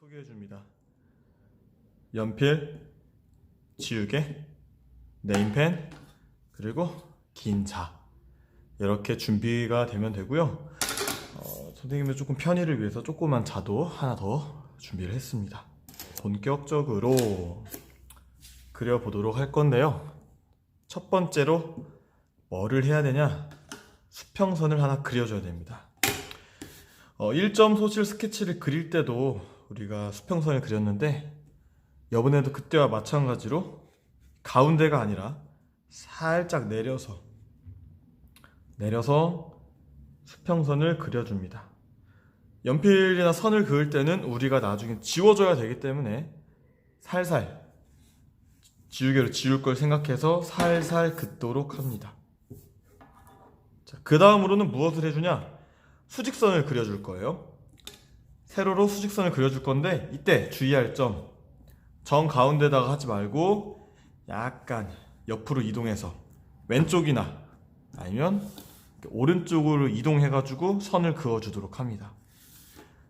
소개해 줍니다. 연필, 지우개, 네임펜, 그리고 긴 자. 이렇게 준비가 되면 되고요. 어, 선생님의 조금 편의를 위해서 조그만 자도 하나 더 준비를 했습니다. 본격적으로 그려보도록 할 건데요. 첫 번째로 뭐를 해야 되냐? 수평선을 하나 그려줘야 됩니다. 어, 1점 소실 스케치를 그릴 때도 우리가 수평선을 그렸는데 이번에도 그때와 마찬가지로 가운데가 아니라 살짝 내려서 내려서 수평선을 그려줍니다. 연필이나 선을 그을 때는 우리가 나중에 지워줘야 되기 때문에 살살 지우개로 지울 걸 생각해서 살살 긋도록 합니다. 자, 그 다음으로는 무엇을 해주냐? 수직선을 그려줄 거예요. 세로로 수직선을 그려줄 건데 이때 주의할 점. 정 가운데다가 하지 말고 약간 옆으로 이동해서 왼쪽이나 아니면 오른쪽으로 이동해가지고 선을 그어주도록 합니다.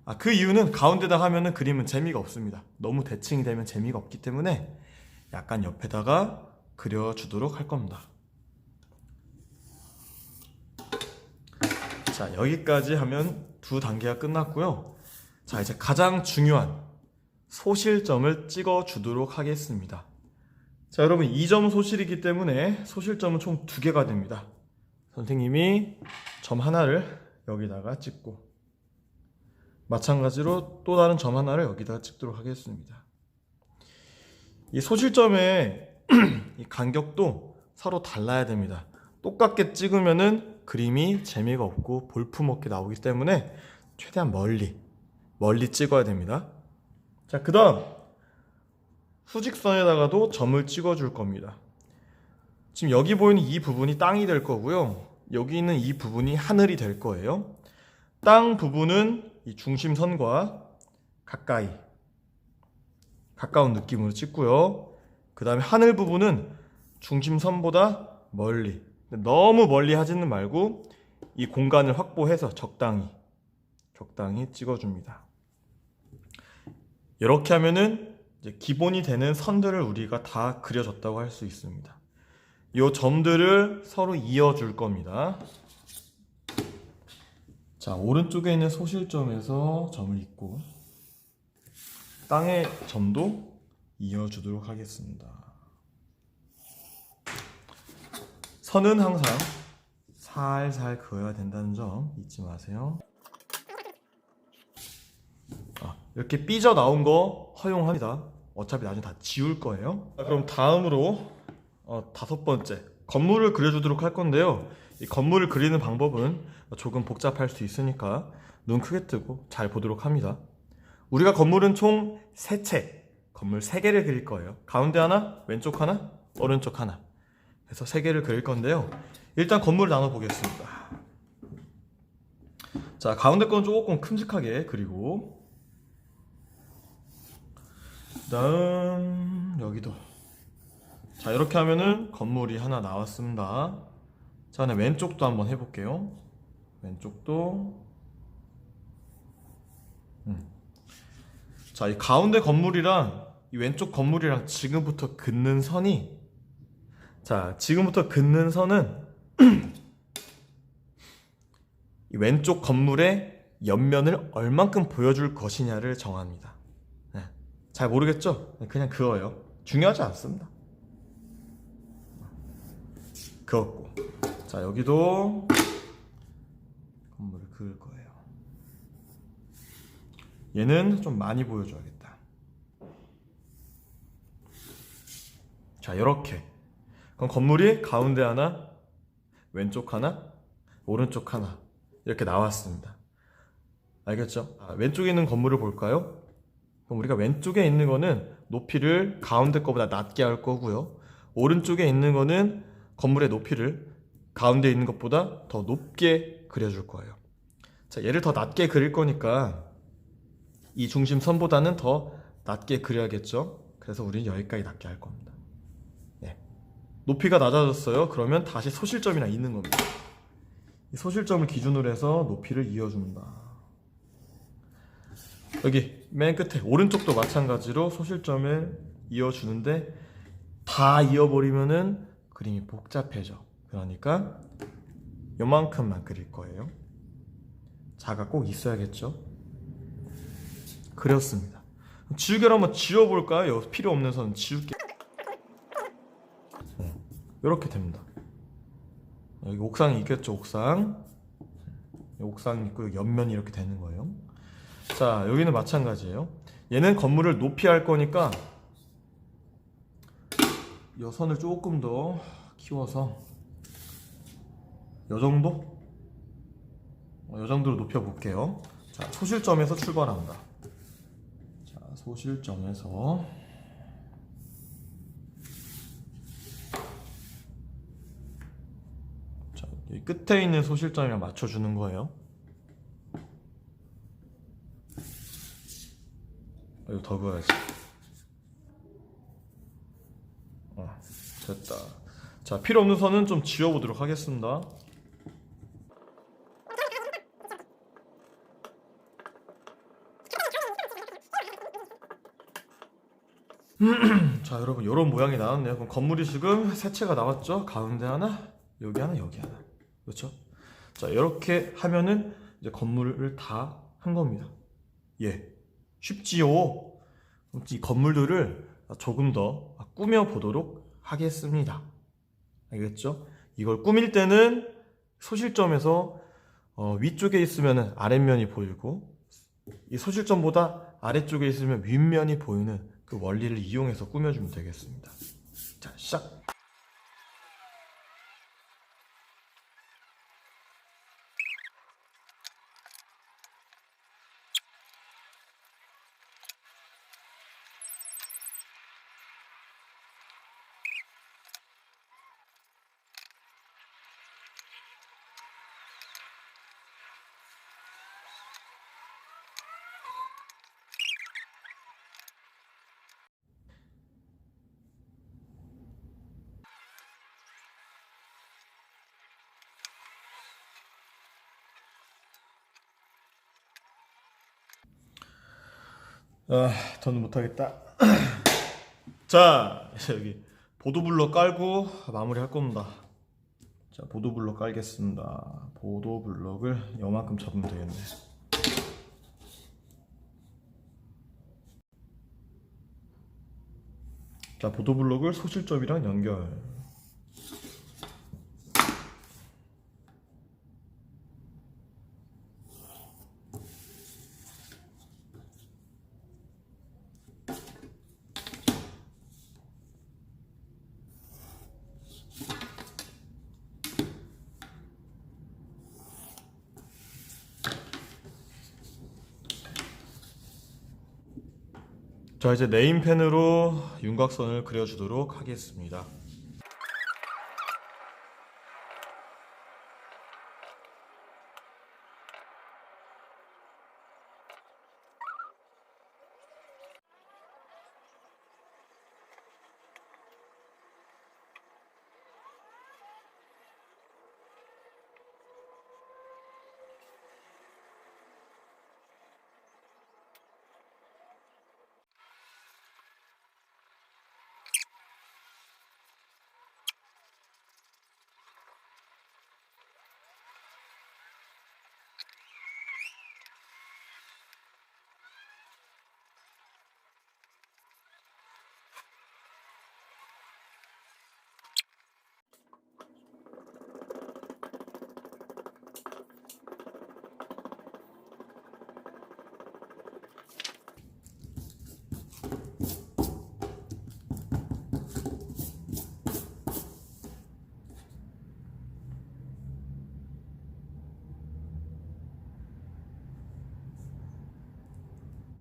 아, 그 이유는 가운데다 하면은 그림은 재미가 없습니다. 너무 대칭이 되면 재미가 없기 때문에 약간 옆에다가 그려주도록 할 겁니다. 자, 여기까지 하면 두 단계가 끝났고요. 자, 이제 가장 중요한 소실점을 찍어 주도록 하겠습니다. 자, 여러분 2점 소실이기 때문에 소실점은 총 두 개가 됩니다. 선생님이 점 하나를 여기다가 찍고 마찬가지로 또 다른 점 하나를 여기다가 찍도록 하겠습니다. 이 소실점의 이 간격도 서로 달라야 됩니다. 똑같게 찍으면은 그림이 재미가 없고 볼품없게 나오기 때문에 최대한 멀리 멀리 찍어야 됩니다. 자, 그 다음 수직선에다가도 점을 찍어줄 겁니다. 지금 여기 보이는 이 부분이 땅이 될 거고요. 여기 있는 이 부분이 하늘이 될 거예요. 땅 부분은 이 중심선과 가까이 가까운 느낌으로 찍고요. 그 다음에 하늘 부분은 중심선보다 멀리 너무 멀리 하지는 말고 이 공간을 확보해서 적당히 적당히 찍어줍니다. 이렇게 하면은 기본이 되는 선들을 우리가 다 그려줬다고 할 수 있습니다. 이 점들을 서로 이어줄 겁니다. 자, 오른쪽에 있는 소실점에서 점을 잇고 땅의 점도 이어주도록 하겠습니다. 선은 항상 살살 그어야 된다는 점 잊지 마세요. 아, 이렇게 삐져 나온 거 허용합니다. 어차피 나중에 다 지울 거예요. 자, 그럼 다음으로 어, 다섯 번째 건물을 그려주도록 할 건데요. 이 건물을 그리는 방법은 조금 복잡할 수 있으니까 눈 크게 뜨고 잘 보도록 합니다. 우리가 건물은 총세 채, 건물 세 개를 그릴 거예요. 가운데 하나, 왼쪽 하나, 오른쪽 하나. 그래서 세 개를 그릴 건데요. 일단 건물을 나눠 보겠습니다. 자, 가운데 건 조금 큼직하게 그리고 그 다음 여기도 자 이렇게 하면은 건물이 하나 나왔습니다. 자, 그다음에 왼쪽도 한번 해볼게요. 왼쪽도 음. 자, 이 가운데 건물이랑 이 왼쪽 건물이랑 지금부터 긋는 선이 자, 지금부터 긋는 선은 이 왼쪽 건물의 옆면을 얼만큼 보여줄 것이냐를 정합니다. 네. 잘 모르겠죠? 그냥 그어요. 중요하지 않습니다. 그었고. 자, 여기도 건물을 그을 거예요. 얘는 좀 많이 보여줘야겠다. 자, 이렇게. 그럼 건물이 가운데 하나, 왼쪽 하나, 오른쪽 하나 이렇게 나왔습니다. 알겠죠? 아, 왼쪽에 있는 건물을 볼까요? 그럼 우리가 왼쪽에 있는 거는 높이를 가운데 거보다 낮게 할 거고요. 오른쪽에 있는 거는 건물의 높이를 가운데 있는 것보다 더 높게 그려줄 거예요. 자, 얘를 더 낮게 그릴 거니까 이 중심선보다는 더 낮게 그려야겠죠? 그래서 우리는 여기까지 낮게 할 겁니다. 네. 높이가 낮아졌어요. 그러면 다시 소실점이나 있는 겁니다. 이 소실점을 기준으로 해서 높이를 이어준다. 여기 맨 끝에 오른쪽도 마찬가지로 소실점을 이어주는데 다 이어버리면은 그림이 복잡해져. 그러니까 요만큼만 그릴 거예요. 자가 꼭 있어야겠죠. 그렸습니다. 지우개로 한번 지워볼까요? 필요 없는 선 지울게. 이렇게 됩니다. 여기 옥상이 있겠죠, 옥상. 옥상 있고 옆면이 이렇게 되는 거예요. 자, 여기는 마찬가지예요. 얘는 건물을 높이 할 거니까 이 선을 조금 더 키워서 요 정도? 어, 요 정도로 높여 볼게요. 자, 소실점에서 출발합니다. 자, 소실점에서 자, 이 끝에 있는 소실점이랑 맞춰 주는 거예요. 이거 더 그어야지. 어, 됐다. 자, 필요 없는 선은 좀 지워보도록 하겠습니다. 자, 여러분, 이런 모양이 나왔네요. 그럼 건물이 지금 세 채가 나왔죠? 가운데 하나, 여기 하나, 여기 하나. 그렇죠? 자, 이렇게 하면은 이제 건물을 다 한 겁니다. 예. 쉽지요? 이 건물들을 조금 더 꾸며 보도록 하겠습니다. 알겠죠? 이걸 꾸밀 때는 소실점에서 어, 위쪽에 있으면 아랫면이 보이고 이 소실점보다 아래쪽에 있으면 윗면이 보이는 그 원리를 이용해서 꾸며주면 되겠습니다. 자, 시작! 아, 더는 못하겠다. 자, 여기 보도블럭 깔고 마무리 할 겁니다. 자, 보도블럭 깔겠습니다. 보도블럭을 요만큼 잡으면 되겠네. 자, 보도블럭을 소실점이랑 연결. 자, 이제 네임펜으로 윤곽선을 그려주도록 하겠습니다.